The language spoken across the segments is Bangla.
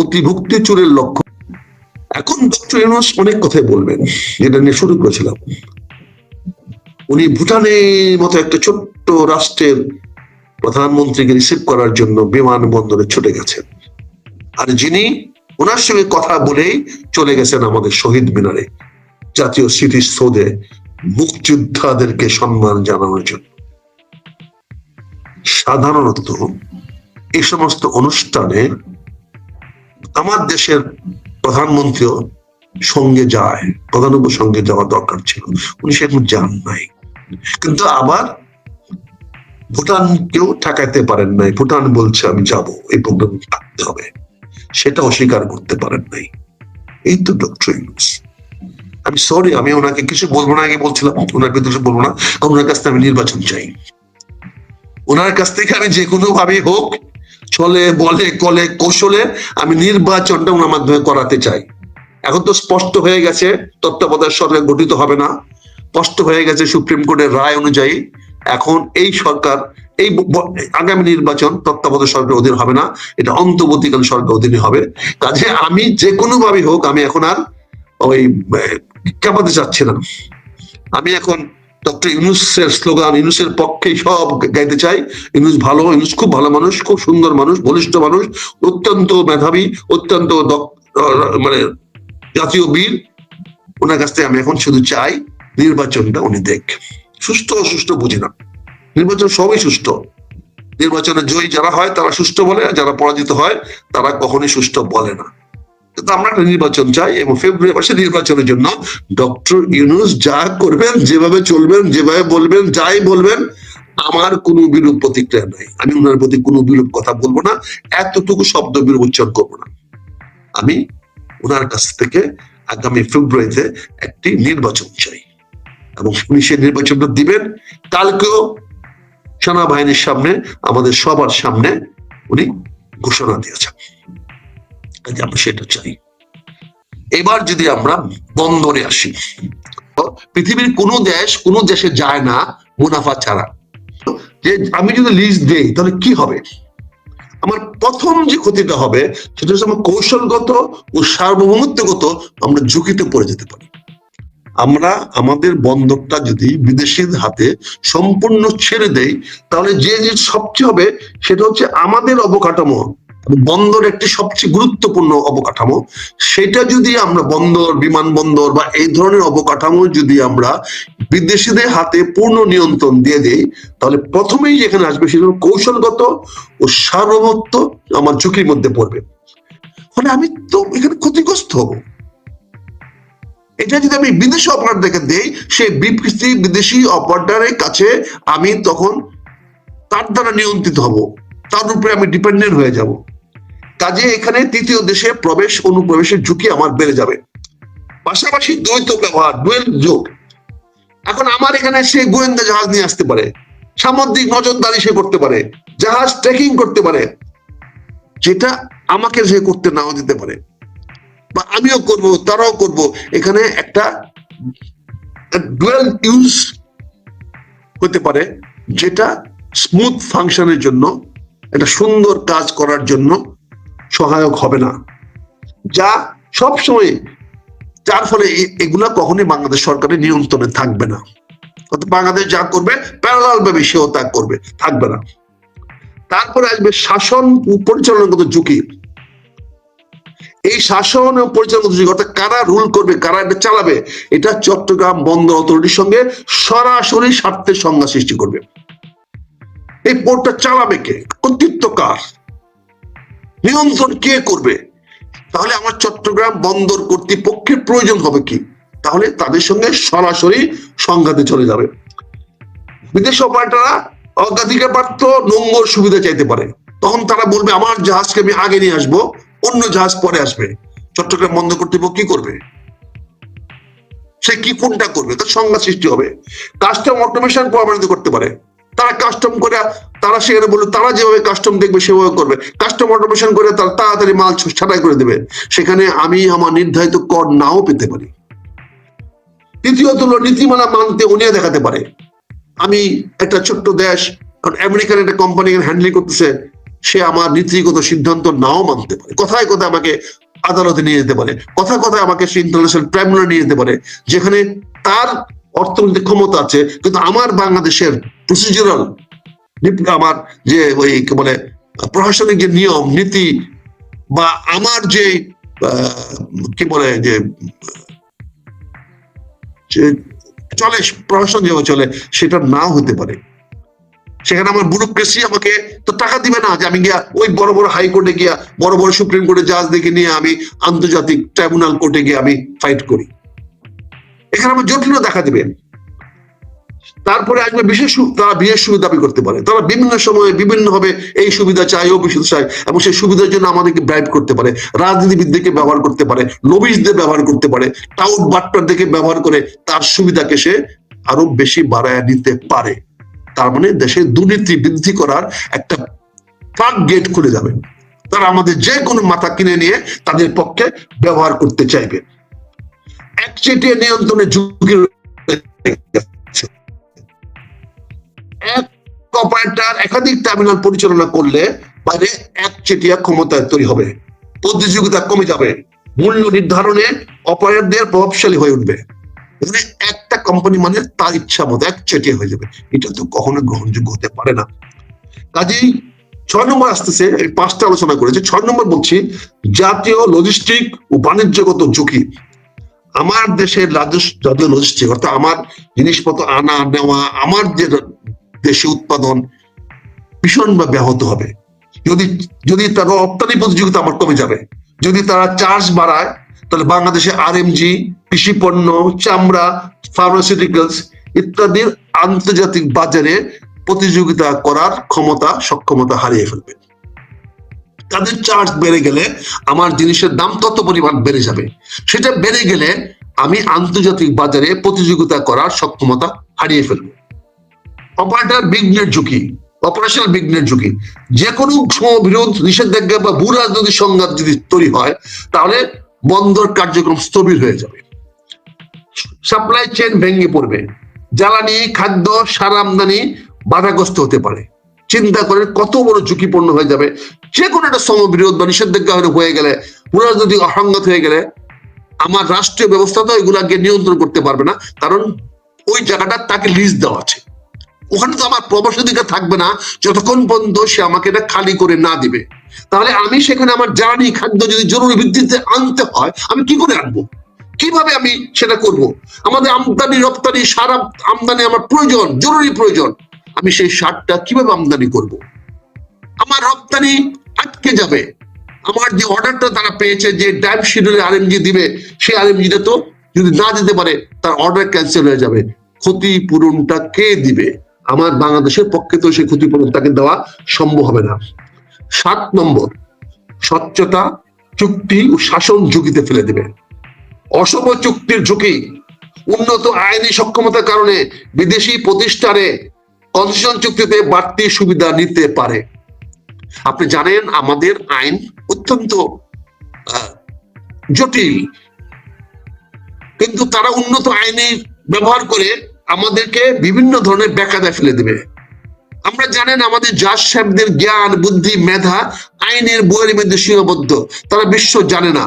অতিভুক্তি চুরের লক্ষ্য এখন ডক্টর ইউনুস অনেক কথাই বলবেন, যেটা নিয়ে শুরু করেছিলাম। উনি ভুটানের মতো একটা ছোট্ট রাষ্ট্রের প্রধানমন্ত্রীকে রিসিভ করার জন্য বিমানবন্দরে ছুটে গেছেন। আর যিনি ওনার সঙ্গে কথা বলেই চলে গেছেন আমাদের শহীদ মিনারে, জাতীয় স্মৃতিসৌধে মুক্তিযোদ্ধাদেরকে সম্মান জানানোর জন্য। সাধারণত এই সমস্ত অনুষ্ঠানে আমার দেশের প্রধানমন্ত্রীও সঙ্গে যায় প্রধানমন্ত্রী সঙ্গে যাওয়া দরকার ছিল। উনি সেরকম যান নাই। কিন্তু আবার ভুটান কেউ ঠেকাইতে পারেন নাই। ভুটান বলছে, আমি যাব, এই প্রোগ্রাম থাকতে হবে। সেটা অস্বীকার করতে পারেন নাই। এই তো ডক্টর ইউনুস। আমি সরি আমি ওনাকে কিছু বলব না, আগে বলছিলাম, ওনার বিরুদ্ধে বলব না ওনার কাছ থেকে আমি নির্বাচন চাই। ওনার কাছ থেকে আমি যে কোনো ভাবে হোক চলে, বলে, কলে, কৌশলে আমি নির্বাচনটা ওনার মাধ্যমে করাতে চাই। এখন তো স্পষ্ট হয়ে গেছে, তত্ত্বাবধায়ক সরকার গঠিত হবে না। স্পষ্ট হয়ে গেছে সুপ্রিম কোর্টের রায় অনুযায়ী, এখন এই সরকার, এই আগামী নির্বাচন তত্ত্বাবধায়ক সরকার অধীন হবে না, এটা অন্তর্বর্তীকালীন সরকার অধীনে হবে। কাজে আমি যে কোনো ভাবে হোক, আমি এখন আর ওই কাঁপাতে চাচ্ছি না। আমি এখন ডক্টর ইউনুসের স্লোগান, ইউনুসের পক্ষে সব গাইতে চাই। ইউনুস ভালো ইউনুস খুব ভালো মানুষ, খুব সুন্দর মানুষ, বলিষ্ঠ মানুষ, অত্যন্ত মেধাবী, অত্যন্ত মানে জাতীয় বীর। ওনার কাছ থেকে আমি এখন শুধু চাই, নির্বাচনটা উনি দেখ। সুস্থ অসুস্থ বুঝি না। নির্বাচন সবই সুস্থ। নির্বাচনে জয়ী যারা হয়, তারা সুস্থ বলে, আর যারা পরাজিত হয়, তারা কখনোই সুস্থ বলে না। আমরা একটা নির্বাচন চাই এবং ফেব্রুয়ারি মাসে নির্বাচনের জন্য ডক্টর ইউনুস যা করবেন, যেভাবে চলবেন, যেভাবে বলবেন, যাই বলবেন, আমার কোনো বিরূপ প্রতিক্রিয়া নাই। আমি ওনার প্রতি কোনো বিরূপ কথা বলব না, এতটুকু শব্দ বিরূপ উচ্চারণ করব না। আমি ওনার কাছ থেকে আগামী ফেব্রুয়ারিতে একটি নির্বাচন চাই। এবং উনি সেই নির্বাচনটা দিবেন। কালকেও সেনাবাহিনীর সামনে, আমাদের সবার সামনে উনি ঘোষণা দিয়েছেন। কাজে সেটা চাই। এবার যদি আমরা বন্দরে আসি পৃথিবীর কোনো দেশ কোনো দেশে যায় না মুনাফা ছাড়া। যে আমি যদি লিজ দেই, তাহলে কি হবে? আমার প্রথম যে ক্ষতিটা হবে, সেটা হচ্ছে আমার কৌশলগত ও সার্বভৌমত্বগত আমরা ঝুঁকিতে পড়ে যেতে পারি। আমরা আমাদের বন্দরটা যদি বিদেশির হাতে সম্পূর্ণ ছেড়ে দেই, তাহলে যে যে সবচেয়ে হবে, সেটা হচ্ছে আমাদের অবকাঠামো। বন্দর একটি সবচেয়ে গুরুত্বপূর্ণ অবকাঠামো। সেটা যদি আমরা বন্দর, বিমানবন্দর বা এই ধরনের অবকাঠামো যদি আমরা বিদেশিদের হাতে পূর্ণ নিয়ন্ত্রণ দিয়ে দেই, তাহলে প্রথমেই যেখানে আসবে সেটা কৌশলগত ও সার্বভৌমত্ব আমার ঝুঁকির মধ্যে পড়বে। ফলে আমি তো এখানে ক্ষতিগ্রস্ত হব। এটা যদি আমি বিদেশি অপারেটরকে দেই, সেই বিদেশি বিদেশি অপারেটরের কাছে আমি তখন তার দ্বারা নিয়ন্ত্রিত হব। তার উপরে আমি ডিপেন্ডেন্ট হয়ে যাব। কাজে এখানে তৃতীয় দেশে প্রবেশ অনুপ্রবেশের ঝুঁকি আমার বেড়ে যাবে। পাশাপাশি দ্বৈত ব্যবহার ডুয়েল যোগ। এখন আমার এখানে সে গোয়েন্দা জাহাজ নিয়ে আসতে পারে। সামুদ্রিক নজরদারি সে করতে পারে। জাহাজ ট্রেকিং করতে পারে। যেটা আমাকে সে করতে নাও দিতে পারে। বা আমিও করব, তারাও করব। এখানে একটা ডুয়েল ইউজ হতে পারে, যেটা স্মুথ ফাংশনের জন্য, একটা সুন্দর কাজ করার জন্য সহায়ক হবে না। যা সব সময় যার ফলে এগুলা কখনোই বাংলাদেশ সরকারের নিয়ন্ত্রণে থাকবে না। বাংলাদেশ যা করবে প্যারালাল ভাবে সেও তা করবে, থাকবে না। তারপরে আসবে শাসন পরিচালনাগত ঝুঁকি। এই শাসন ও পরিচালনাগত ঝুঁকি, অর্থাৎ কারা রুল করবে, কারা এটা চালাবে, এটা চট্টগ্রাম বন্দর অথরিটির সঙ্গে সরাসরি স্বার্থের সংজ্ঞা সৃষ্টি করবে। এই পোর্টটা চালাবে কে? কর্তৃত্ব কার? নিয়ন্ত্রণ কে করবে? তাহলে আমার চট্টগ্রাম বন্দর কর্তৃপক্ষের প্রয়োজন হবে কি? তাহলে তাদের সঙ্গে সরাসরি সংঘাতে চলে যাবে। বিদেশ অপারেটররা অগ্রাধিকার প্রাপ্ত নোংর সুবিধা চাইতে পারে। তখন তারা বলবে, আমার জাহাজকে আমি আগে নিয়ে আসব, অন্য জাহাজ পরে আসবে। চট্টগ্রাম বন্দর কর্তৃপক্ষ কি করবে? সে কি কোনটা করবে? তার সংজ্ঞা সৃষ্টি হবে। কাস্টম অটোমেশন প্রমাণিত করতে পারে। তারা কাস্টম করে, তারা সেখানে বলবে তারা যেভাবে কাস্টম দেখবে সেভাবে করবে। কাস্টম অটোমেশন করে তারা তাড়াতাড়ি মাল ছাঁটাই করে দেবে। সেখানে আমি আমার নির্ধারিত কর নাও পেতে পারি। তৃতীয়ত হলো নীতিমালা মানতে উনিও দেখাতে পারে। আমি একটা ছোট্ট দেশ আমেরিকান একটা কোম্পানি হ্যান্ডেল করতেছে, সে আমার নীতিগত সিদ্ধান্ত নাও মানতে পারে। কথায় কথায় আমাকে আদালতে নিয়ে যেতে পারে। কথায় কথায় আমাকে সে ইন্টারন্যাশনাল ট্রাইব্যুনালে নিয়ে যেতে পারে। যেখানে তার অর্থনৈতিক ক্ষমতা আছে, কিন্তু আমার বাংলাদেশের প্রসিডিউরাল আমার যে ওই বলে, প্রশাসনিক যে নিয়ম, নীতি বা আমার যে কি বলে যে চলে, প্রশাসন যেভাবে চলে, সেটা নাও হতে পারে। সেখানে আমার ব্যুরোক্রেসি আমাকে তো টাকা দিবে না যে আমি গিয়া ওই বড় বড় হাইকোর্টে গিয়া, বড় বড় সুপ্রিম কোর্টে জাজ দেখে নিয়ে আমি আন্তর্জাতিক ট্রাইব্যুনাল কোর্টে গিয়ে আমি ফাইট করি। এখানে আমার জটিলতা দেখা দিবে। তারপরে আসবে বিশেষ তারা বিশেষ সুবিধা দাবি করতে পারে। তারা বিভিন্ন সময়ে বিভিন্ন ভাবে এই সুবিধা চাই ও সুবিধা চাই এবং সেই সুবিধার জন্য আমাদেরকে ব্রাইব করতে পারে, রাজনীতিবিদদেরকে ব্যবহার করতে পারে লবিসদের ব্যবহার করতে পারে টাউট বাট্টারদেরকে ব্যবহার করে তার সুবিধাকে সে আরও বেশি বাড়ায় নিতে পারে। তার মানে দেশে দুর্নীতি বৃদ্ধি করার একটা ফাঁক গেট খুলে যাবে। তারা আমাদের যে কোনো মাথা কিনে নিয়ে তাদের পক্ষে ব্যবহার করতে চাইবে। একচেটিয়া নিয়ন্ত্রণের ঝুঁকি। এক অপারেটর একাধিক টার্মিনাল পরিচালনা করলে বাইরে একচেটিয়া ক্ষমতা তৈরি হবে। প্রতিযোগিতা কমে যাবে। মূল্য নির্ধারণে অপারেটরদের প্রভাবশালী হয়ে উঠবে। এখানে একটা কোম্পানি মানে তার ইচ্ছা মতো একচেটিয়া হয়ে যাবে। এটা তো কখনো গ্রহণযোগ্য হতে পারে না। কাজেই ছয় নম্বর আসতেছে, এই পাঁচটা আলোচনা করেছে। ছয় নম্বর বলছি, জাতীয় লজিস্টিক ও বাণিজ্যগত ঝুঁকি। আমার দেশের রাজস্ব- জাতীয় লজিস্টিক অর্থাৎ আমার জিনিসপত্র আনা, নেওয়া, আমার যে দেশে উৎপাদন ভীষণভাবে ব্যাহত হবে। যদি যদি তার রপ্তানি প্রতিযোগিতা আমার কমে যাবে, যদি তারা চার্জ বাড়ায়, তাহলে বাংলাদেশে আরএমজি কৃষি পণ্য, চামড়া ফার্মাসিউটিক্যালস ইত্যাদির আন্তর্জাতিক বাজারে প্রতিযোগিতা করার ক্ষমতা, সক্ষমতা হারিয়ে ফেলবে। তাদের চার্জ বেড়ে গেলে আমার জিনিসের দাম তত পরিমাণ বেড়ে যাবে। সেটা বেড়ে গেলে আমি আন্তর্জাতিক বাজারে প্রতিযোগিতা করার সক্ষমতা হারিয়ে ফেলব। অপারেটর বিঘ্নের ঝুঁকি অপারেশনাল বিঘ্নের ঝুঁকি। যে কোনো বিরোধ, নিষেধাজ্ঞা বা ভূ রাজনৈতিক সংঘাত যদি তৈরি হয়, তাহলে বন্দর কার্যক্রম স্থবির হয়ে যাবে। সাপ্লাই চেন ভেঙে পড়বে। জ্বালানি, খাদ্য, সার আমদানি বাধাগ্রস্ত হতে পারে। চিন্তা করেন কত বড় ঝুঁকিপূর্ণ হয়ে যাবে। যে কোনো একটা সমবিরোধ বা নিষেধাজ্ঞা হয়ে- গেলে রাজনৈতিক অসঙ্গত হয়ে গেলে, আমার রাষ্ট্রীয় ব্যবস্থা তো এগুলাকে নিয়ন্ত্রণ করতে পারবে না, কারণ ওই জায়গাটা তাকে লিজ দেওয়া আছে। ওখানে তো আমার প্রবাসাধিকার থাকবে না, যতক্ষণ পর্যন্ত সে আমাকে এটা খালি করে না দিবে। তাহলে আমি সেখানে আমার জ্বালানি খাদ্য যদি জরুরি ভিত্তিতে আনতে হয়, আমি কি করে আনব? কীভাবে আমি সেটা করব? আমাদের আমদানি, রপ্তানি, সারা আমদানি আমার প্রয়োজন, জরুরি প্রয়োজন। আমি সেই সারটা কীভাবে আমদানি করব? আমার রপ্তানি আটকে যাবে। আমার যে অর্ডারটা তারা পেয়েছে যে টাইম শিডিউলে আরএমজি দিবে, সেই আরএমজিটা তো যদি না দিতে পারে, তার অর্ডার ক্যান্সেল হয়ে যাবে। ক্ষতিপূরণটা কে দিবে? আমার বাংলাদেশের পক্ষে তো সেই ক্ষতিপূরণ তাকে দেওয়া সম্ভব হবে না। সাত নম্বর, স্বচ্ছতা, চুক্তি ও শাসন ঝুঁকিতে ফেলে দেবে। অসম চুক্তির ঝুঁকি, উন্নত আইনি সক্ষমতার কারণে বিদেশি প্রতিষ্ঠানে কনসেশন চুক্তিতে বাড়তি সুবিধা নিতে পারে। আপনি জানেন, আমাদের আইন অত্যন্ত জটিল। কিন্তু তারা উন্নত আইনে ব্যবহার করে আমাদেরকে বিভিন্ন ধরনের বেকায়দায় ফেলে দেবে। আমরা জানেন আমাদের জাজ সাহেবদের জ্ঞান, বুদ্ধি, মেধা আইনের বইয়ের মধ্যে সীমাবদ্ধ। তারা বিশ্ব জানে না।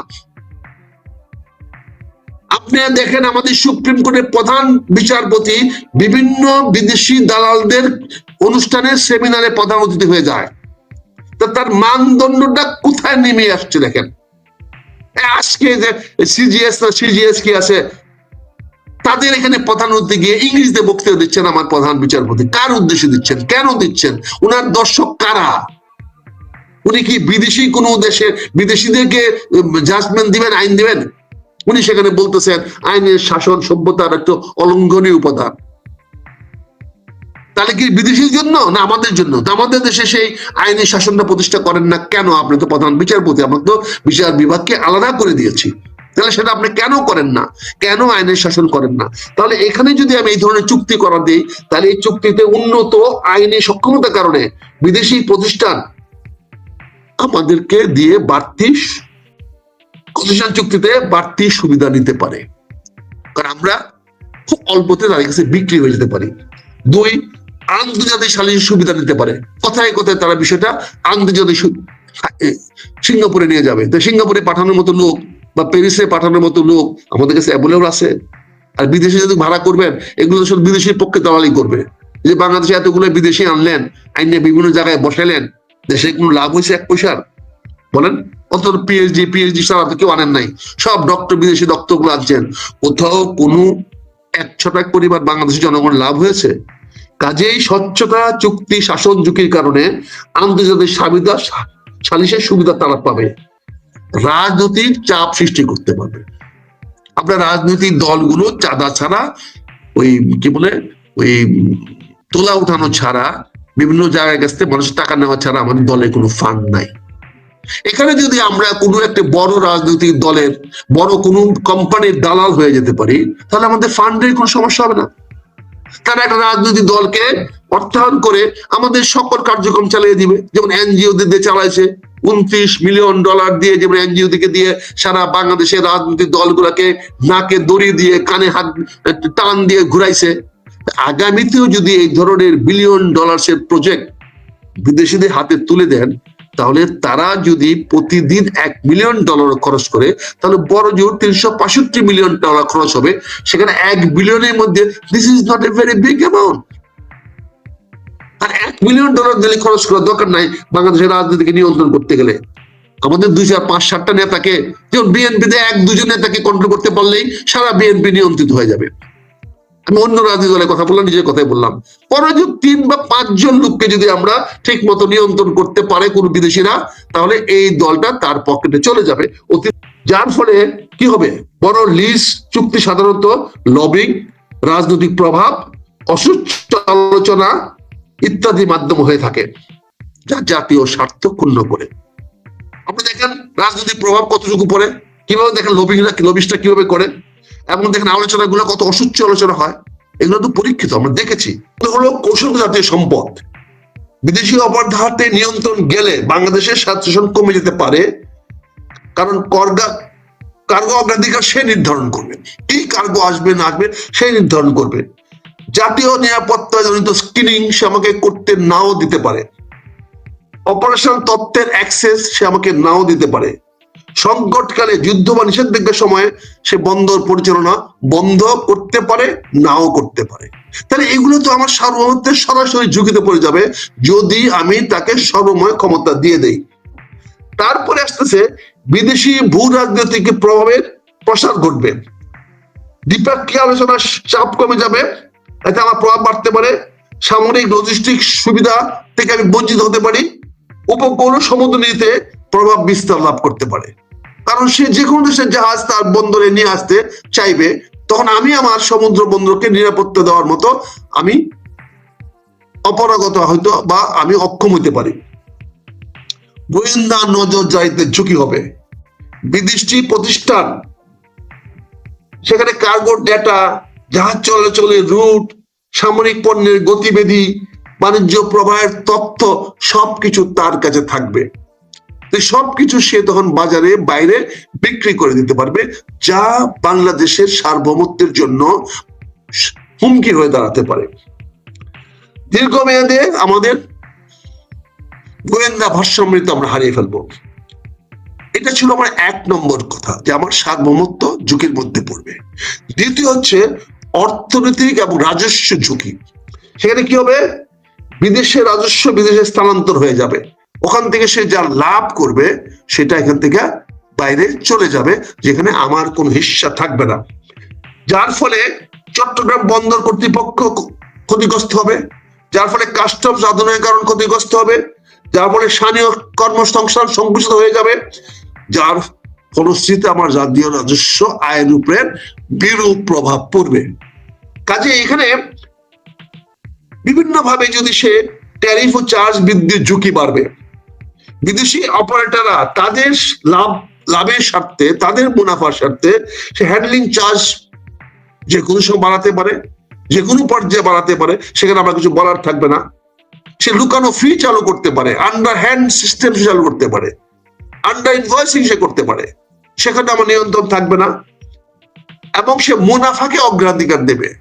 আপনারা দেখেন আমাদের সুপ্রিম কোর্টের প্রধান বিচারপতি বিভিন্ন বিদেশি দালালদের অনুষ্ঠানে, সেমিনারে প্রধান অতিথি হয়ে যায়। তা তার মানদণ্ডটা কোথায় নেমে আসছে দেখেন? আজকে যে সিজিএস সিজিএস কি আছে? তাদের এখানে প্রধান অতিথি গিয়ে ইংরেজিতে বক্তৃতা দিচ্ছেন আমার প্রধান বিচারপতি। কার উদ্দেশ্যে দিচ্ছেন? কেন দিচ্ছেন? ওনার দর্শক কারা? উনি কি বিদেশি কোনো দেশের বিদেশিদেরকে জাজমেন্ট দিবেন, আইন দিবেন? উনি সেখানে বলতেছেন, আইনের শাসন সভ্যতার একটা অলঙ্ঘনীয় উপাদান। তাহলে কি বিদেশির জন্য? না, আমাদের জন্য? আমাদের দেশে সেই আইনি শাসনটা প্রতিষ্ঠা করেন না কেন? আপনি তো প্রধান বিচারপতি, আমরা তো বিচার বিভাগকে আলাদা করে দিয়েছি। তাহলে সেটা আপনি কেন করেন না? কেন আইনের শাসন করেন না? তাহলে এখানে যদি আমি এই ধরনের চুক্তি করা দিই, তাহলে এই চুক্তিতে উন্নত আইনি সক্ষমতার কারণে বিদেশি প্রতিষ্ঠান আমাদেরকে দিয়ে বাড়তি কমিশন চুক্তিতে বাড়তি সুবিধা নিতে পারে। কারণ আমরা খুব অল্পতে তাদের কাছে বিক্রি হয়ে যেতে পারি। দুই, আন্তর্জাতিক সালিসি সুবিধা নিতে পারে। কোথায় কোথায় তারা বিষয়টা আন্তর্জাতিক সিঙ্গাপুরে নিয়ে যাবে। তো সিঙ্গাপুরে পাঠানোর মতো লোক বা প্যারিসে পাঠানোর মতো লোক আমাদের কাছে অ্যাভেলেবল আছে। আর বিদেশে যদি ভাড়া করবেন, এগুলো সব বিদেশির পক্ষে দালালি করবে। যে বাংলাদেশে এতগুলো বিদেশি আনলেন, আইনে বিভিন্ন জায়গায় বসাইলেন দেশে কোনো লাভ হয়েছে এক পয়সার? বলেন। অত পিএইচডি পিএইচডি ছাড়া তো কেউ আনেন নাই। সব ডক্টর বিদেশি ডক্টরগুলো আনছেন। কোথাও কোনো এক ছটাক পরিবার বাংলাদেশের জনগণ লাভ হয়েছে? কাজেই স্বচ্ছতা, চুক্তি, শাসন ঝুঁকির কারণে আন্তর্জাতিক সাবিদা সালিসের সুবিধা তারা পাবে। রাজনৈতিক চাপ সৃষ্টি করতে পারবে। আপনার রাজনৈতিক দলগুলো চাঁদা ছাড়া, ওই কি বলে, ওই তোলা উঠানো ছাড়া, বিভিন্ন জায়গায় কাছ থেকে মানুষের টাকা নেওয়া ছাড়া আমাদের দলে কোনো ফান্ড নাই। এখানে যদি আমরা কোনো একটা বড় রাজনৈতিক দলের, বড় কোনো কোম্পানির দালাল হয়ে যেতে পারি, তাহলে আমাদের ফান্ডের কোনো সমস্যা হবে না। তারা একটা রাজনৈতিক দলকে অর্থায়ন করে আমাদের সকল কার্যক্রম চালিয়ে দিবে। যেমন এনজিও দিয়ে চালাইছে উনত্রিশ মিলিয়ন ডলার দিয়ে যেমন এনজিও দিকে দিয়ে সারা বাংলাদেশের রাজনৈতিক দলগুলোকে নাকে দড়ি দিয়ে, কানে হাত টান দিয়ে ঘুরাইছে। আগামীতেও যদি এই ধরনের বিলিয়ন ডলার্সের প্রজেক্ট বিদেশিদের হাতে তুলে দেন, তাহলে তারা যদি প্রতিদিন এক মিলিয়ন ডলার খরচ করে, তাহলে বড় জোর তিনশো পঁয়ষট্টি মিলিয়ন ডলার খরচ হবে। সেখানে এক বিলিয়নের মধ্যে this is not a very big amount আর এক মিলিয়ন ডলার দিলে খরচ করার দরকার নাই বাংলাদেশের রাজনীতিকে নিয়ন্ত্রণ করতে গেলে। আমাদের দুই চার পাঁচ সাতটা নেতাকে, যেমন বিএনপিতে এক দুজন নেতাকে কন্ট্রোল করতে পারলেই সারা বিএনপি নিয়ন্ত্রিত হয়ে যাবে। আমি অন্য রাজনীতি দলের কথা বললাম, নিজের কথাই বললাম। পরে যদি তিন বা পাঁচজন লোককে যদি আমরা ঠিক মতো নিয়ন্ত্রণ করতে পারে কোনো বিদেশিরা, তাহলে এই দলটা তার পকেটে চলে যাবে। অতি যার ফলে কি হবে? বড় লিজ, চুক্তি সাধারণত লবিং রাজনৈতিক প্রভাব অসুস্থ আলোচনা ইত্যাদি মাধ্যম হয়ে থাকে, যা জাতীয় স্বার্থ ক্ষুণ্ণ করে। আপনি দেখেন, রাজনৈতিক প্রভাব কতটুকু পড়ে, কীভাবে দেখেন লবিংরা লবিস্টটা কীভাবে করে, এবং দেখেন আলোচনাগুলো কত অসুচ্চ আলোচনা হয়, এগুলো তো পরীক্ষিত, আমরা দেখেছি। হলো কৌশল জাতীয় সম্পদ। বিদেশি অপরাধে নিয়ন্ত্রণ গেলে বাংলাদেশের স্বাস্থ্য কমে যেতে পারে, কারণ করগা কার্গো অগ্রাধিকার সে নির্ধারণ করবে। কি কার্গো আসবে, না আসবে, সে নির্ধারণ করবে। জাতীয় নিরাপত্তা জনিত স্ক্রিনিং সে আমাকে করতে নাও দিতে পারে। অপারেশন তত্ত্বের অ্যাক্সেস সে আমাকে নাও দিতে পারে। সংকটকালে যুদ্ধ বা নিষেধাজ্ঞার সময় সে বন্দর পরিচালনা বন্ধ করতে পারে, নাও করতে পারে। তাহলে এগুলো তো আমার সার্বভৌমত্বের সরাসরি ঝুঁকিতে পড়ে যাবে যদি আমি তাকে সর্বময় ক্ষমতা দিয়ে দেই। তারপরে আসতেছে বিদেশি ভূ রাজনৈতিক প্রভাবের প্রসার ঘটবে। দ্বিপাক্ষিক আলোচনার চাপ কমে যাবে এতে আমার প্রভাব বাড়তে পারে। সামরিক লজিস্টিক সুবিধা থেকে আমি বঞ্চিত হতে পারি। উপকূল সমুদ্র নীতিতে প্রভাব বিস্তার লাভ করতে পারে। কারণ সে যে কোনো দেশের জাহাজ তার বন্দরে নিয়ে আসতে চাইবে, তখন আমি আমার সমুদ্র বন্দরকে নিরাপত্তা দেওয়ার মতো আমি অপরাগত হয়তো বা আমি অক্ষম হতে পারি। গোয়েন্দা নজরদারিতে ঝুঁকি হবে। বিদেশি প্রতিষ্ঠান, সেখানে কার্গো ডেটা জাহাজ চলাচলের রুট সামরিক পণ্যের গতিবিধি, বাণিজ্য প্রবাহের তথ্য, সবকিছু তার কাছে থাকবে। সবকিছু সে তখন বাজারে, বাইরে বিক্রি করে দিতে পারবে, যা বাংলাদেশের সার্বভৌমত্বের জন্য হুমকি হয়ে দাঁড়াতে পারে। দীর্ঘমেয়াদে আমাদের গোয়েন্দা ভারসাম্যতা আমরা হারিয়ে ফেলব। এটা ছিল আমার এক নম্বর কথা, যে আমার সার্বভৌমত্ব ঝুঁকির মধ্যে পড়বে। দ্বিতীয় হচ্ছে অর্থনৈতিক এবং রাজস্ব ঝুঁকি। সেখানে কি হবে? বিদেশে রাজস্ব বিদেশে স্থানান্তর হয়ে যাবে। ওখান থেকে সে যা লাভ করবে, সেটা এখান থেকে বাইরে চলে যাবে, যেখানে আমার কোনো হিস্সা থাকবে না। যার ফলে চট্টগ্রাম বন্দর কর্তৃপক্ষ ক্ষতিগ্রস্ত হবে। যার ফলে কাস্টমস আধুনিকরণ ক্ষতিগ্রস্ত হবে। যার ফলে স্থানীয় কর্মসংস্থান সংকুচিত হয়ে যাবে। যার ফলশ্রুতিতে আমার জাতীয় রাজস্ব আয়ের উপরে বিরূপ প্রভাব পড়বে। কাজে এখানে বিভিন্ন ভাবে যদি সে ট্যারিফ ও চার্জ বৃদ্ধির ঝুঁকি বাড়বে, বিদেশি অপারেটররা তাদের লাভ, লাভের স্বার্থে, তাদের মুনাফার স্বার্থে সে হ্যান্ডলিং চার্জ যে কোনো সময় বাড়াতে পারে, যে কোনো পর্যায়ে বাড়াতে পারে, সেখানে আমার কিছু বলার থাকবে না। সে লুকানো ফি চালু করতে পারে আন্ডার হ্যান্ড সিস্টেম চালু করতে পারে আন্ডার ইনভয়েসিং সে করতে পারে। সেখানে আমার নিয়ন্ত্রণ থাকবে না। এবং সে মুনাফাকে অগ্রাধিকার দেবে।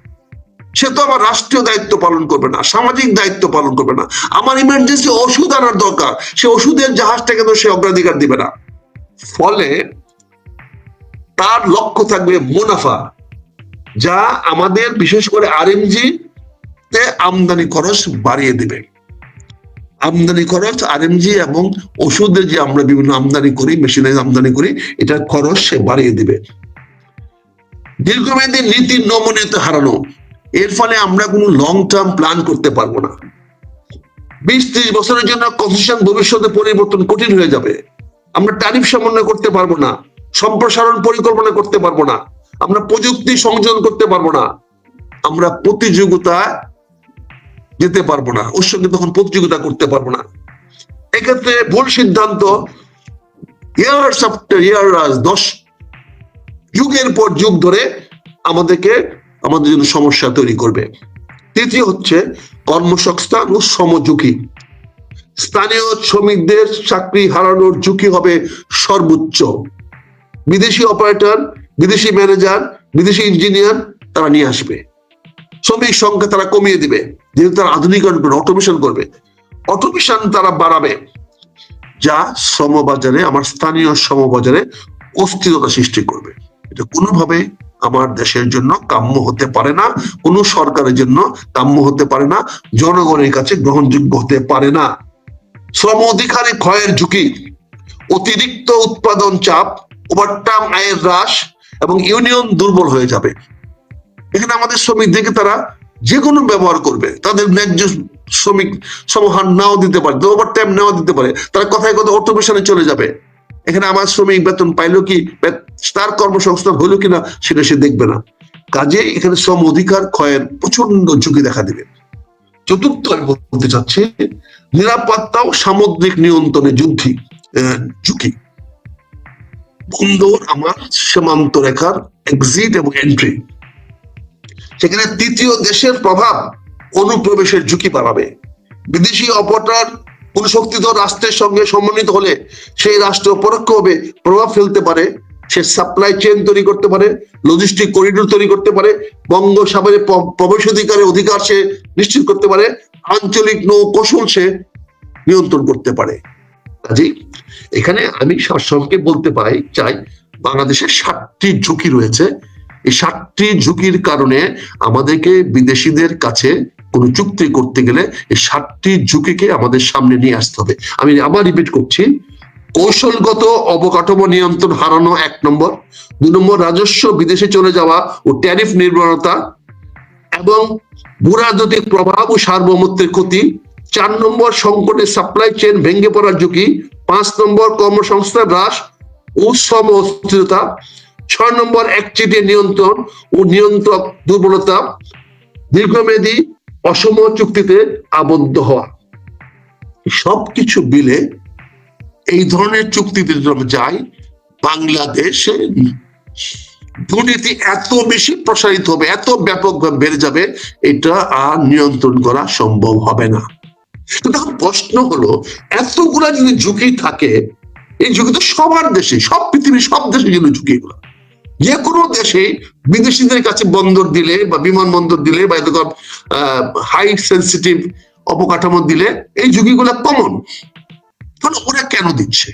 সে তো আমার রাষ্ট্রীয় দায়িত্ব পালন করবে না, সামাজিক দায়িত্ব পালন করবে না। আমার ইমার্জেন্সি ওষুধ আনার দরকার, সে ওষুধের জাহাজটাকে তো সে অগ্রাধিকার দিবে না। ফলে তার লক্ষ্য থাকবে মুনাফা, যা আমাদের বিশেষ করে আরএমজি তে আমদানি খরচ বাড়িয়ে দিবে। আমদানি খরচ আরএমজি এবং ওষুধের যে আমরা বিভিন্ন আমদানি করি, মেশিনারি আমদানি করি, এটার খরচ সে বাড়িয়ে দিবে। দীর্ঘমেয়াদী নীতির নমনীয়তা হারানো। এর ফলে আমরা কোনো লং টার্ম প্ল্যান করতে পারব না। বিশ ত্রিশ বছরের জন্য কনসেশন ভবিষ্যতে পরিবর্তন কঠিন হয়ে যাবে। আমরা ট্যারিফ সমন্বয় করতে পারব না। সম্প্রসারণ পরিকল্পনা করতে পারব না। আমরা প্রযুক্তি সংযোজন করতে পারব না। আমরা প্রতিযোগিতা যেতে পারব না, ওর সঙ্গে তখন প্রতিযোগিতা করতে পারব না। এক্ষেত্রে ভুল সিদ্ধান্ত ইয়ার্স আফটার ইয়ার দশ, যুগের পর যুগ ধরে আমাদেরকে, আমাদের জন্য সমস্যা তৈরি করবে। তৃতীয় হচ্ছে কর্মসংস্থান ও শ্রমঝুঁকি স্থানীয় শ্রমিকদের চাকরি হারানোর ঝুঁকি হবে সর্বোচ্চ। বিদেশি অপারেটর, বিদেশি ম্যানেজার, বিদেশি ইঞ্জিনিয়ার তারা নিয়ে আসবে। শ্রমিক সংখ্যা তারা কমিয়ে দিবে। যেহেতু তারা আধুনিকরণ করবে অটোমেশন করবে। অটোমেশন তারা বাড়াবে যা শ্রমবাজারে আমার স্থানীয় শ্রমবাজারে অস্থিরতা সৃষ্টি করবে। এটা কোনোভাবে আমার দেশের জন্য কাম্য হতে পারে না, কোনো সরকারের জন্য কাম্য হতে পারে না, জনগণের কাছে গ্রহণযোগ্য হতে পারে না। শ্রম অধিকারে ক্ষয়ের ঝুঁকি, অতিরিক্ত উৎপাদন চাপ ওভারটাইম আয়ের হ্রাস এবং ইউনিয়ন দুর্বল হয়ে যাবে। এখানে আমাদের শ্রমিকদেরকে তারা যে কোনো ব্যবহার করবে, তাদের ন্যায্য শ্রমিক সমহার নাও দিতে পারে ওভার টাইম নাও দিতে পারে, তারা কথায় কথা অটোমেশনে চলে যাবে। এখানে আমার শ্রমিক বেতন পাইলো কি তার কর্মসংস্থান হলো কিনা, সেটা সে দেখবে না। কাজে এখানে শ্রম অধিকার ক্ষয়ের প্রচণ্ড ঝুঁকি দেখা দিবে। চতুর্থ আমি বলতে চাচ্ছি, নিরাপত্তা ও সামুদ্রিক নিয়ন্ত্রণে যুদ্ধি ঝুঁকি। বন্দর আমার সীমান্ত রেখার এক্সিট এবং এন্ট্রি সেখানে তৃতীয় দেশের প্রভাব অনুপ্রবেশের ঝুঁকি বাড়াবে। বিদেশি অপরাধ কোন শক্তিধর রাষ্ট্রের সঙ্গে সমন্বিত হলে সেই রাষ্ট্র পরোক্ষভাবে প্রভাব ফেলতে পারে, সে সাপ্লাই চেইন তৈরি করতে পারে লজিস্টিক করিডোর তৈরি করতে পারে, বঙ্গোপসাগরে প্রবেশাধিকারের অধিকার সে নিশ্চিত করতে পারে, আঞ্চলিক নৌ কৌশল সে নিয়ন্ত্রণ করতে পারে। কাজেই এখানে আমি সবকে বলতে পাই, চাই বাংলাদেশের সাতটি ঝুঁকি রয়েছে। এই সাতটি ঝুঁকির কারণে আমাদেরকে বিদেশিদের কাছে কোনো চুক্তি করতে গেলে এই সাতটি ঝুঁকিকে আমাদের সামনে নিয়ে আসতে হবে। আমি আবার রিপিট করছি। কৌশলগত অবকাঠামো নিয়ন্ত্রণ হারানো এক নম্বর। দুই নম্বর, রাজস্ব বিদেশে চলে যাওয়া ও ট্যারিফ নির্ভরতা এবং ভূরাজনৈতিক প্রভাব ও সার্বভৌমত্বের ক্ষতি। চার নম্বর সংকটে সাপ্লাই চেন ভেঙে পড়ার ঝুঁকি। পাঁচ নম্বর, কর্মসংস্থান হ্রাস ও শ্রম অস্থিরতা। ছয় নম্বর একচেটিয়া নিয়ন্ত্রণ ও নিয়ন্ত্রক দুর্বলতা, দীর্ঘমেয়াদী অসম চুক্তিতে আবদ্ধ হওয়া। সবকিছু মিলে এই ধরনের চুক্তিতে যাই, বাংলাদেশে দুর্নীতি এত বেশি প্রসারিত হবে, এত ব্যাপকভাবে বেড়ে যাবে, এটা আর নিয়ন্ত্রণ করা সম্ভব হবে না। তখন প্রশ্ন হলো, এতগুলা যদি ঝুঁকি থাকে, এই ঝুঁকি তো সবার দেশে সব পৃথিবীর সব দেশে জন্য ঝুঁকি এগুলো। যে কোনো দেশে বিদেশিদের কাছে বন্দর দিলে বা বিমানবন্দর দিলে বা এরকম হাই সেন্সিটিভ অবকাঠামো দিলে এই ঝুঁকিগুলো কমন তাহলে ওরা কেন দিচ্ছে?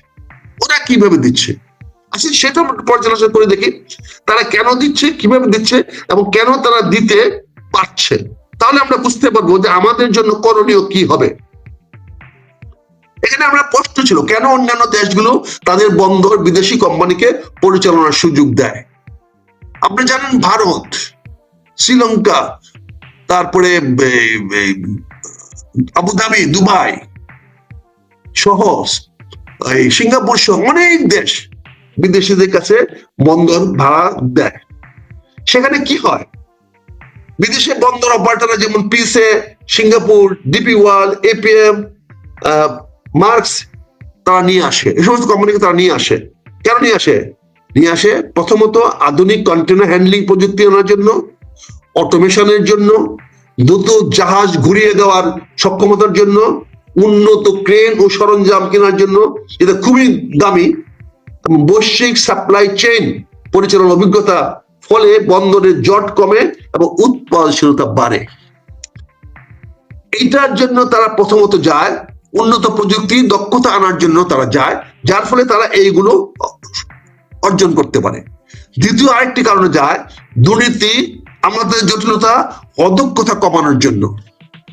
ওরা কীভাবে দিচ্ছে? আচ্ছা সেটা পর্যালোচনা করে দেখি, তারা কেন দিচ্ছে, কীভাবে দিচ্ছে, এবং কেন তারা দিতে পারছে? তাহলে আমরা বুঝতে পারব যে আমাদের জন্য করণীয় কি হবে। এখানে আমরা প্রশ্ন ছিল, কেন অন্যান্য দেশগুলো তাদের বন্দর বিদেশি কোম্পানিকে পরিচালনার সুযোগ দেয়? আপনি জানেন ভারত, শ্রীলঙ্কা, তারপরে আবুধাবি, দুবাই সহ, এই সিঙ্গাপুর সহ অনেক দেশ বিদেশিদের কাছে বন্দর ভাড়া দেয়। সেখানে কি হয়? বিদেশে বন্দর অপারেটররা যেমন পিসে, Singapore, DP World APM Maersk, তারা নিয়ে আসে। এই সমস্ত কোম্পানিকে তারা নিয়ে আসে। কেন নিয়ে আসে? নিয়ে আসে। প্রথমত আধুনিক কন্টেনার হ্যান্ডলিং প্রযুক্তি আনার জন্য অটোমেশনের জন্য, দ্রুত জাহাজ ঘুরিয়ে দেওয়ার সক্ষমতার জন্য, উন্নত ক্রেন ও সরঞ্জাম কেনার জন্য, যেটা খুবই দামি বৈশ্বিক সাপ্লাই চেইন পরিচালনার অভিজ্ঞতা, ফলে বন্দরের জট কমে এবং উৎপাদনশীলতা বাড়ে। এইটার জন্য তারা প্রথমত যায়, উন্নত প্রযুক্তি দক্ষতা আনার জন্য তারা যায়, যার ফলে তারা এইগুলো অর্জন করতে পারে। দ্বিতীয় আরেকটি কারণে যায়, দুর্নীতি আমাদের জটিলতা, অদক্ষতা কমানোর জন্য।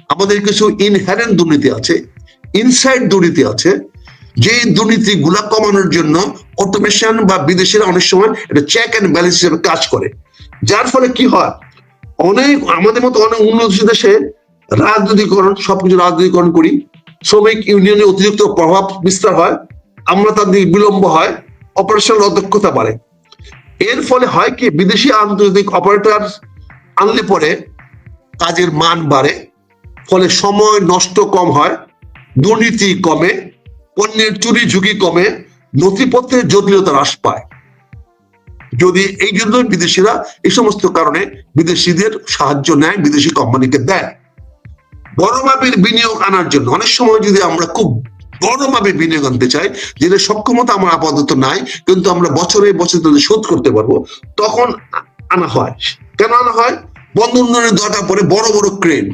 আমাদের কিছু ইনহেরেন্ট দুর্নীতি আছে ইনসাইড দুর্নীতি আছে যে দুর্নীতি গুলা কমানোর জন্য অটোমেশন বা বিদেশিরা অনেক সময় এটা চেক অ্যান্ড ব্যালেন্স হিসেবে কাজ করে। যার ফলে কি হয়? অনেক, আমাদের মতো অনেক উন্নত দেশে রাজনৈতিকরণ, সবকিছু রাজনৈতিকরণ করি। শ্রমিক ইউনিয়নের অতিরিক্ত প্রভাব বিস্তার হয়। আমরা তার তাদের বিলম্ব হয়। অপারেশনাল অদক্ষতা বাড়ে। এর ফলে হয় কি, বিদেশি আন্তর্জাতিক অপারেটর আনলে পরে কাজের মান বাড়ে, ফলে সময় নষ্ট কম হয়, দুর্নীতি কমে, পণ্যের চুরি ঝুঁকি কমে, নথিপত্রের জটিলতা হ্রাস পায়। যদি এই জন্য বিদেশিরা এই সমস্ত কারণে বিদেশিদের সাহায্য নেয়, বিদেশি কোম্পানিকে দেয়। বড় মাপের বিনিয়োগ আনার জন্য অনেক সময় যদি আমরা খুব বড় মাপের বিনিয়োগ আনতে চাই, যেটা সক্ষমতা আমার আপাতত নাই, কিন্তু আমরা বছরে বছর ধরে শোধ করতে পারব, তখন আনা হয়। কেন আনা হয়? বন্ধ উন্নয়নের দরকার পড়ে বড় বড় ক্রেন,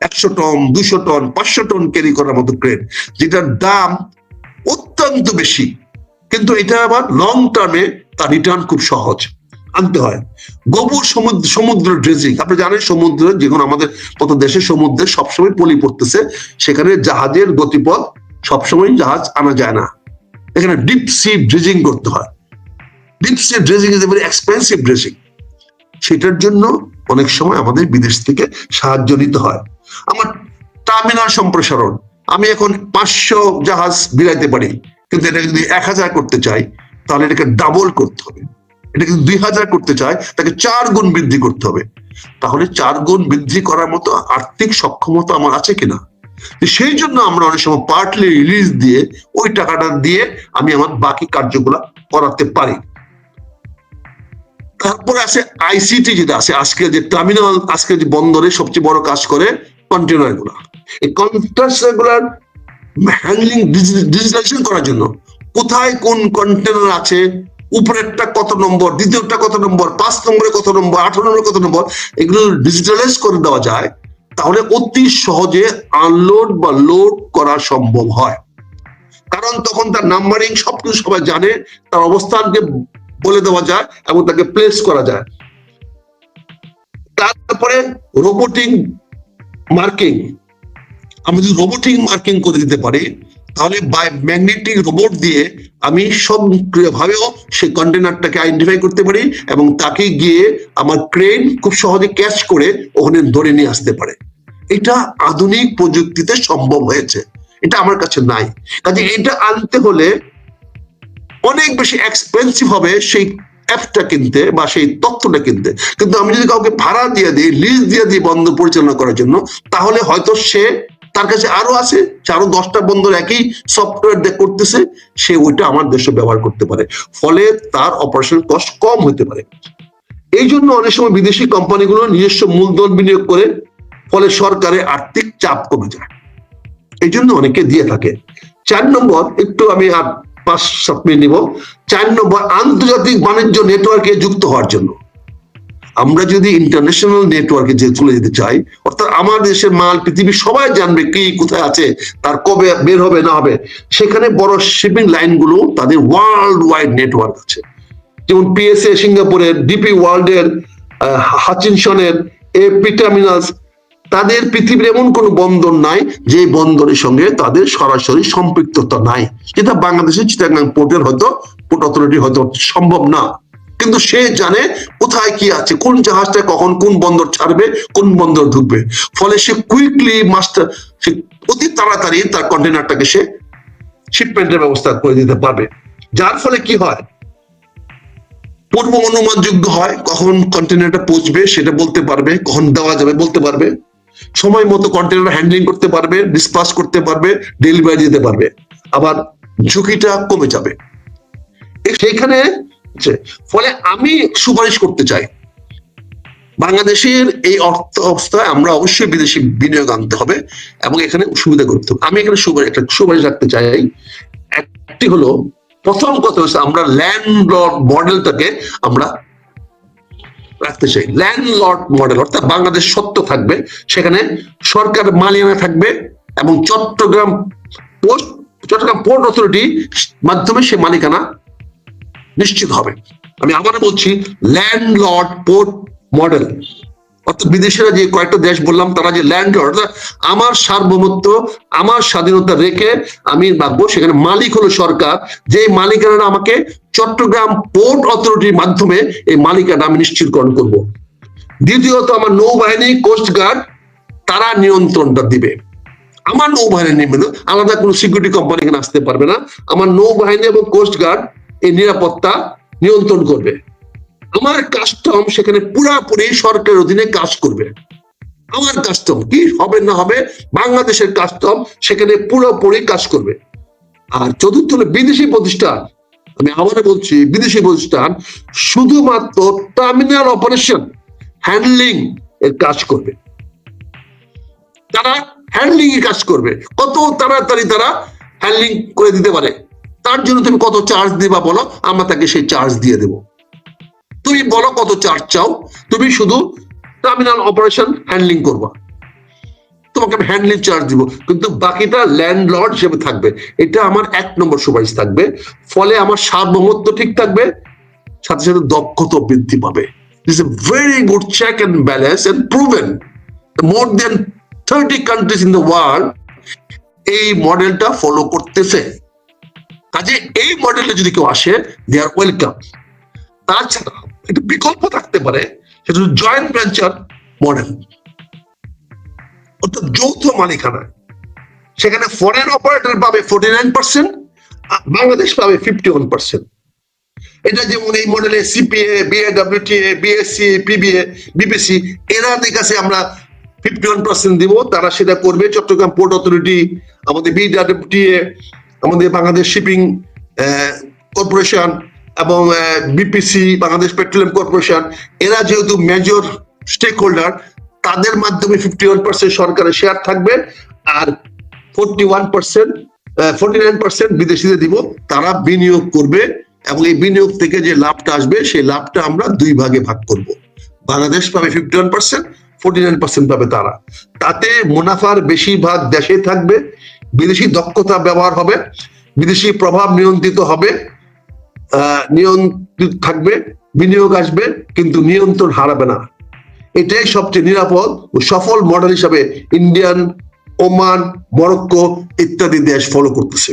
একশো টন দুশো টন, পাঁচশো টন ক্যারি করার মতো ক্রেন, যেটার দাম অত্যন্ত বেশি। কিন্তু এটা আবার লং টার্মে তার রিটার্ন খুব সহজ। আনতে হয়। গোবর সমুদ্র সমুদ্র ড্রেজিং আপনি জানেন সমুদ্র যেমন আমাদের মতো দেশে সমুদ্রে সবসময় পলি পড়তেছে, সেখানে জাহাজের গতিপথ সবসময় জাহাজ আনা যায় না। এখানে ডিপ সি ড্রেজিং করতে হয়। Deep sea dredging is a very expensive dredging সেটার জন্য অনেক সময় আমাদের বিদেশ থেকে সাহায্য নিতে হয়। আমার টার্মিনাল সম্প্রসারণ। আমি এখন পাঁচশো জাহাজ বিলাইতে পারি। কিন্তু এটা যদি এক হাজার করতে চাই, তাহলে এটাকে ডাবল করতে হবে। এটা কিন্তু দুই হাজার করতে চায় তাকে চার গুণ বৃদ্ধি করতে হবে। তাহলে চার গুণ বৃদ্ধি করার মতো আর্থিক সক্ষমতা আমার আছে কিনা? সেই জন্য আমরা অনেক সময় পার্টলি রিলিজ দিয়ে ওই টাকাটা দিয়ে আমি আমার বাকি কার্যগুলো করাতে পারি। তারপরে আছে আইসিটি যেটা আছে, আজকে যে টার্মিনাল আজকে যে বন্দরে সবচেয়ে বড় কাজ করে কন্টেনারগুলা। এই কন্টেনারগুলার হ্যান্ডলিং ডিজিটালাইজেশন করার জন্য কোথায় কোন কন্টেনার আছে, উপরেরটা কত নম্বর, দ্বিতীয়টা কত নম্বর, পাঁচ নম্বরে কত নম্বর, আঠারো নম্বরে কত নম্বর, এগুলো ডিজিটালাইজ করে দেওয়া যায়। তাহলে অতি সহজে আনলোড বা লোড করা সম্ভব হয়। কারণ তখন তার নাম্বারিং সবকিছু সবাই জানে, তার অবস্থানকে বলে দেওয়া যায় এবং তাকে প্লেস করা যায়। তারপরে রোবোটিং মার্কিং আমি যদি রোবোটিং মার্কিং করে দিতে পারি তাহলে বাই ম্যাগনেটিক রোবট দিয়ে আমি সক্রিয়ভাবেও সেই কন্টেনারটাকে আইডেন্টিফাই করতে পারি এবং তাকে গিয়ে আমার ক্রেন খুব সহজে ক্যাচ করে ওখানে ধরে নিয়ে আসতে পারে। এটা আধুনিক প্রযুক্তিতে সম্ভব হয়েছে। এটা আমার কাছে নাই। কাজে এটা আনতে হলে অনেক বেশি এক্সপেন্সিভ হবে সেই অ্যাপটা কিনতে বা সেই তথ্যটা কিনতে। কিন্তু আমি যদি কাউকে ভাড়া দিয়ে দিই লিজ দিয়ে দিই বন্ধ পরিচালনা করার জন্য, তাহলে হয়তো সে তার কাছে আরও আছে আরও দশটা বন্দর একই সফটওয়্যার করতেছে, সে ওইটা আমার দেশে ব্যবহার করতে পারে। ফলে তার অপারেশন কস্ট কম হতে পারে। এই জন্য অনেক সময় বিদেশি কোম্পানিগুলো নিজস্ব মূলধন বিনিয়োগ করে, ফলে সরকারের আর্থিক চাপ কমে যায়। এই জন্য অনেকে দিয়ে থাকে। চার নম্বর, একটু আমি আর পাঁচ সাত মিনিট নিব। চার নম্বর, আন্তর্জাতিক বাণিজ্য নেটওয়ার্কে যুক্ত হওয়ার জন্য। আমরা যদি ইন্টারন্যাশনাল নেটওয়ার্কে যে চলে যেতে চাই, অর্থাৎ আমার দেশের মাল, পৃথিবী সবাই জানবে কি কোথায় আছে, তার কবে বের হবে, না হবে, সেখানে বড় শিপিং লাইনগুলো তাদের ওয়ার্ল্ড ওয়াইড নেটওয়ার্ক আছে। যেমন পিএসএ সিঙ্গাপুরের ডিপি ওয়ার্ল্ডের হাচিনসনের এপি পিটামিনাস তাদের পৃথিবীর এমন কোন বন্দর নাই যে বন্দরের সঙ্গে তাদের সরাসরি সম্পৃক্ততা নাই। যেটা বাংলাদেশের চিটাগাং পোর্টের হয়তো, পোর্ট অথরিটি হয়তো সম্ভব না। কিন্তু সে জানে কোথায় কি আছে, কোন জাহাজটা কখন কোন বন্দর ছাড়বে, কোন বন্দর ঢুকবে। ফলে সে কুইকলি মাস্টার সে অতি তাড়াতাড়ি তার কন্টেনারটাকে সে শিপমেন্টের ব্যবস্থা করে দিতে পারবে। যার ফলে কি হয়? পূর্ব অনুমানযোগ্য হয়, কখন কন্টেনারটা পৌঁছবে, সেটা বলতে পারবে, কখন দেওয়া যাবে বলতে পারবে। সময় মতো কন্টেনার হ্যান্ডলিং করতে পারবে ডিসপাস করতে পারবে ডেলিভারি দিতে পারবে। আবার ঝুঁকিটা কমে যাবে। সেইখানে ফলে আমি সুপারিশ করতে চাই। বাংলাদেশের এই অর্থ অবস্থায় আমরা অবশ্যই বিদেশি বিনিয়োগ আনতে হবে এবং এখানে সুবিধা করতে হবে। আমি এখানে সুপারিশ একটা সুপারিশ রাখতে চাই। একটি হলো, প্রথম কথা হচ্ছে আমরা ল্যান্ড মডেলটাকে আমরা রাখতে চাই। ল্যান্ডলর্ড মডেল অর্থাৎ বাংলাদেশ সত্য থাকবে, সেখানে সরকার মালিয়ানা থাকবে এবং Chittagong post, Chittagong port authority মাধ্যমে সে মালিকানা নিশ্চিত হবে আমি আবার বলছি ল্যান্ডলর্ড পোর্ট মডেল অর্থাৎ বিদেশিরা যে কয়েকটা দেশ বললাম, তারা যে ল্যান্ডলর্ড আমার সার্বভৌমত্ব, আমার স্বাধীনতা রেখে আমি রাখব সেখানে মালিক হলো সরকার। যে মালিকানা আমাকে চট্টগ্রাম পোর্ট অথরিটির মাধ্যমে এই মালিকানা আমি নিশ্চিতকরণ করব। দ্বিতীয়ত, আমার নৌবাহিনী কোস্ট গার্ড তারা নিয়ন্ত্রণটা দিবে। আমার নৌবাহিনী নেবে আলাদা কোনো সিকিউরিটি কোম্পানি এখানে আসতে পারবে না। আমার নৌবাহিনী এবং কোস্ট গার্ড এই নিরাপত্তা নিয়ন্ত্রণ করবে। আমার কাস্টম সেখানে পুরাপুরি সরকারের অধীনে কাজ করবে। আমার কাস্টম কি হবে না হবে বাংলাদেশের কাস্টম সেখানে পুরোপুরি কাজ করবে। আর চতুর্থ হলো বিদেশি প্রতিষ্ঠান। আমি আবার বলছি, বিদেশি প্রতিষ্ঠান শুধুমাত্র টার্মিনাল অপারেশন হ্যান্ডলিং এর কাজ করবে। তারা হ্যান্ডলিং এর কাজ করবে। কত তাড়াতাড়ি তারা হ্যান্ডলিং করে দিতে পারে? তার জন্য তুমি কত চার্জ দিবা বলো? আমরা তাকে সেই চার্জ দিয়ে দেব। তুমি বলো কত চার্জ চাও? তুমি শুধু টার্মিনাল অপারেশন হ্যান্ডলিং করবা। তোমাকে আমি হ্যান্ডলিং চার্জ দিব। কিন্তু বাকিটা ল্যান্ডলর্ড হিসেবে থাকবে। এটা আমার এক নম্বর সুপারিশ থাকবে। ফলে আমার সার্বভৌমত্ব ঠিক থাকবে। সাথে সাথে দক্ষতা বৃদ্ধি পাবে। This a very good check and balance and proven more than thirty countries in the world এই মডেলটা ফলো করতেছে। কাজে এই মডেলে যদি কেউ আসে দে আর ওয়েলকাম তাছাড়া একটা বিকল্প থাকতে পারে, সেটা জয়েন্ট ভেঞ্চার মডেল অর্থাৎ যৌথ মালিকানা। সেখানে ফরেন অপারেটর পাবে ফোর্টি নাইন পার্সেন্ট বাংলাদেশ পাবে ফিফটি ওয়ান পার্সেন্ট এটা যেমন এই মডেলে CPA BAWTA BSC PBA BPC এনাদের কাছে আমরা ফিফটি ওয়ান পার্সেন্ট দিব। তারা সেটা করবে। চট্টগ্রাম পোর্ট অথরিটি আমাদের বিডব্লিউটিএ আমাদের বাংলাদেশ শিপিং কর্পোরেশন এবং বিপিসি, বাংলাদেশ পেট্রোলিয়াম কর্পোরেশন, এরা যেহেতু মেজর স্টেক হোল্ডার তাদের মাধ্যমে ফিফটি ওয়ান পার্সেন্ট সরকারের শেয়ার থাকবে আর forty one percent forty nine percent বিদেশিদের দিব। তারা বিনিয়োগ করবে এবং এই বিনিয়োগ থেকে যে লাভটা আসবে, সেই লাভটা আমরা দুই ভাগে ভাগ করব। বাংলাদেশ পাবে fifty one percent forty nine percent পাবে তারা। তাতে মুনাফার বেশিরভাগ দেশে থাকবে। বিদেশি দক্ষতা ব্যবহার হবে, বিদেশি প্রভাব নিয়ন্ত্রিত হবে নিয়ন্ত্রিত থাকবে, বিনিয়োগ আসবে, কিন্তু নিয়ন্ত্রণ হারাবে না। এটাই সবচেয়ে নিরাপদ ও সফল মডেল হিসাবে ইন্ডিয়ান ওমান মরক্কো ইত্যাদি দেশ ফলো করতেছে।